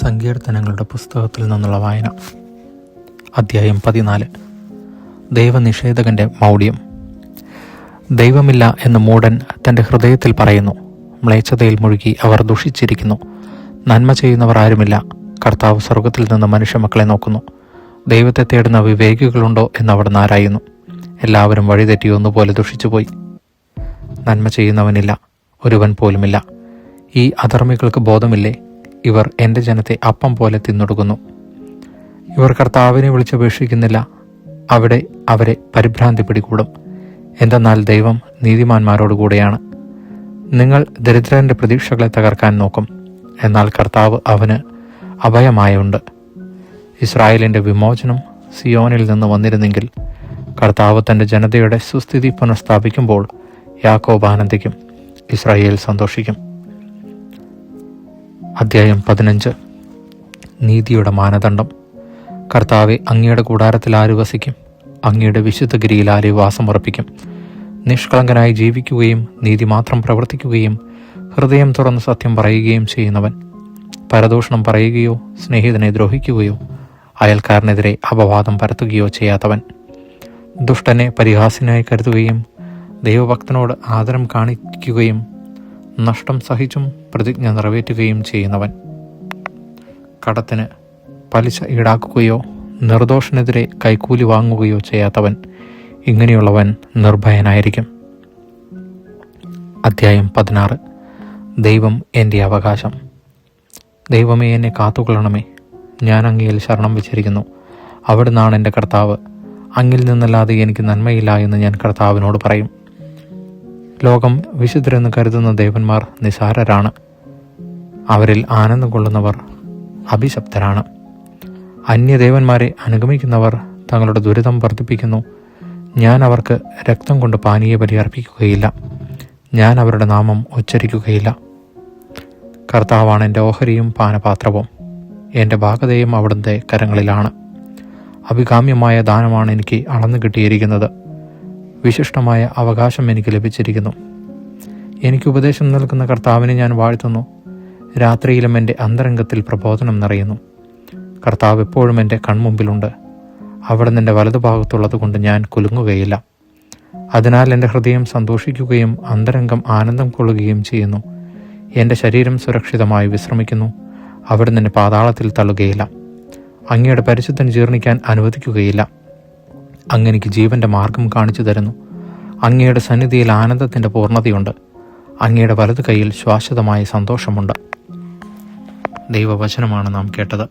സങ്കീർത്തനങ്ങളുടെ പുസ്തകത്തിൽ നിന്നുള്ള വായന. അധ്യായം പതിനാല്. ദൈവനിഷേധകന്റെ മൗഢ്യം. ദൈവമില്ല എന്ന് മൂടൻ തന്റെ ഹൃദയത്തിൽ പറയുന്നു. മ്ലേച്ഛതയിൽ മുഴുകി അവർ ദുഷിച്ചിരിക്കുന്നു. നന്മ ചെയ്യുന്നവർ ആരുമില്ല. കർത്താവ് സ്വർഗത്തിൽ നിന്ന് മനുഷ്യ മക്കളെ നോക്കുന്നു. ദൈവത്തെ തേടുന്ന വിവേകികളുണ്ടോ എന്ന് അവിടെ നാരായുന്നു എല്ലാവരും വഴിതെറ്റി ഒന്നുപോലെ ദുഷിച്ചുപോയി. നന്മ ചെയ്യുന്നവനില്ല. ഒരുവൻ പോലുമില്ല. ഈ അധർമ്മികൾക്ക് ബോധമില്ലേ? ഇവർ എന്റെ ജനത്തെ അപ്പം പോലെ തിന്നൊടുക്കുന്നു. ഇവർ കർത്താവിനെ വിളിച്ചപേക്ഷിക്കുന്നില്ല. അവിടെ അവരെ പരിഭ്രാന്തി പിടികൂടും. എന്തെന്നാൽ ദൈവം നീതിമാന്മാരോട് കൂടെയാണ്. നിങ്ങൾ ദരിദ്രന്റെ പ്രതീക്ഷകളെ തകർക്കാൻ നോക്കും. എന്നാൽ കർത്താവ് അവന് അഭയമായുണ്ട്. ഇസ്രായേലിന്റെ വിമോചനം സിയോനിൽ നിന്ന് വന്നിരുന്നെങ്കിൽ കർത്താവ് തന്റെ ജനതയുടെ സുസ്ഥിതി പുനഃസ്ഥാപിക്കുമ്പോൾ യാക്കോബ് ആനന്ദിക്കും. ഇസ്രായേൽ സന്തോഷിക്കും. അധ്യായം പതിനഞ്ച്. നീതിയുടെ മാനദണ്ഡം. കർത്താവെ അങ്ങയുടെ കൂടാരത്തിൽ ആര് വസിക്കും? അങ്ങയുടെ വിശുദ്ധഗിരിയിൽ ആരെ വാസമുറപ്പിക്കും നിഷ്കളങ്കനായി ജീവിക്കുകയും നീതി മാത്രം പ്രവർത്തിക്കുകയും ഹൃദയം തുറന്ന് സത്യം പറയുകയും ചെയ്യുന്നവൻ. പരദൂഷണം പറയുകയോ സ്നേഹിതനെ ദ്രോഹിക്കുകയോ അയൽക്കാരനെതിരെ അപവാദം പരത്തുകയോ ചെയ്യാത്തവൻ. ദുഷ്ടനെ പരിഹാസിനായി കരുതുകയും ദൈവഭക്തനോട് ആദരം കാണിക്കുകയും നഷ്ടം സഹിച്ചും പ്രതിജ്ഞ നിറവേറ്റുകയും ചെയ്യുന്നവൻ. കടത്തിന് പലിശ ഈടാക്കുകയോ നിർദോഷനെതിരെ കൈക്കൂലി വാങ്ങുകയോ ചെയ്യാത്തവൻ ഇങ്ങനെയുള്ളവൻ നിർഭയനായിരിക്കും. അധ്യായം പതിനാറ്. ദൈവം എന്റെ അവകാശം. ദൈവമേ എന്നെ കാത്തുകൊള്ളണമേ. ഞാൻ അങ്ങയിൽ ശരണം വെച്ചിരിക്കുന്നു. അവിടുന്നാണ് എന്റെ കർത്താവ്. അങ്ങിൽ നിന്നല്ലാതെ എനിക്ക് നന്മയില്ല എന്ന് ഞാൻ കർത്താവിനോട് പറയും. ലോകം വിശുദ്ധരെന്ന് കരുതുന്ന ദേവന്മാർ നിസാരരാണ്. അവരിൽ ആനന്ദം കൊള്ളുന്നവർ അഭിശപ്തരാണ്. അന്യദേവന്മാരെ അനുഗമിക്കുന്നവർ തങ്ങളുടെ ദുരിതം വർദ്ധിപ്പിക്കുന്നു. ഞാൻ അവർക്ക് രക്തം കൊണ്ട് പാനീയ ബലി അർപ്പിക്കുകയില്ല. ഞാൻ അവരുടെ നാമം ഉച്ചരിക്കുകയില്ല. കർത്താവാണ് എന്റെ ഓഹരിയും പാനപാത്രവും. എന്റെ ഭാഗതയും അവിടുത്തെ കരങ്ങളിലാണ്. അഭികാമ്യമായ ദാനമാണ് എനിക്ക് അളന്നു കിട്ടിയിരിക്കുന്നത്. വിശിഷ്ടമായ അവകാശം എനിക്ക് ലഭിച്ചിരിക്കുന്നു. എനിക്ക് ഉപദേശം നൽകുന്ന കർത്താവിനെ ഞാൻ വാഴ്ത്തുന്നു. രാത്രിയിലും എന്റെ അന്തരംഗത്തിൽ പ്രബോധനം നിറയുന്നു. കർത്താവ് എപ്പോഴും എന്റെ കൺമുമ്പിലുണ്ട്. അവിടെ നിന്റെ വലതുഭാഗത്തുള്ളത് കൊണ്ട് ഞാൻ കുലുങ്ങുകയില്ല. അതിനാൽ എന്റെ ഹൃദയം സന്തോഷിക്കുകയും അന്തരംഗം ആനന്ദം കൊള്ളുകയും ചെയ്യുന്നു. എന്റെ ശരീരം സുരക്ഷിതമായി വിശ്രമിക്കുന്നു. അവിടെ നിന്നെ പാതാളത്തിൽ തള്ളുകയില്ല. അങ്ങയുടെ പരിശുദ്ധൻ ജീർണിക്കാൻ അനുവദിക്കുകയില്ല. അങ്ങെനിക്ക് ജീവന്റെ മാർഗം കാണിച്ചു തരുന്നു. അങ്ങയുടെ സന്നിധിയിൽ ആനന്ദത്തിന്റെ പൂർണതയുണ്ട്. അങ്ങയുടെ വലതു കൈയിൽ ശാശ്വതമായ സന്തോഷമുണ്ട്. ദൈവവചനമാണ് നാം കേട്ടത്.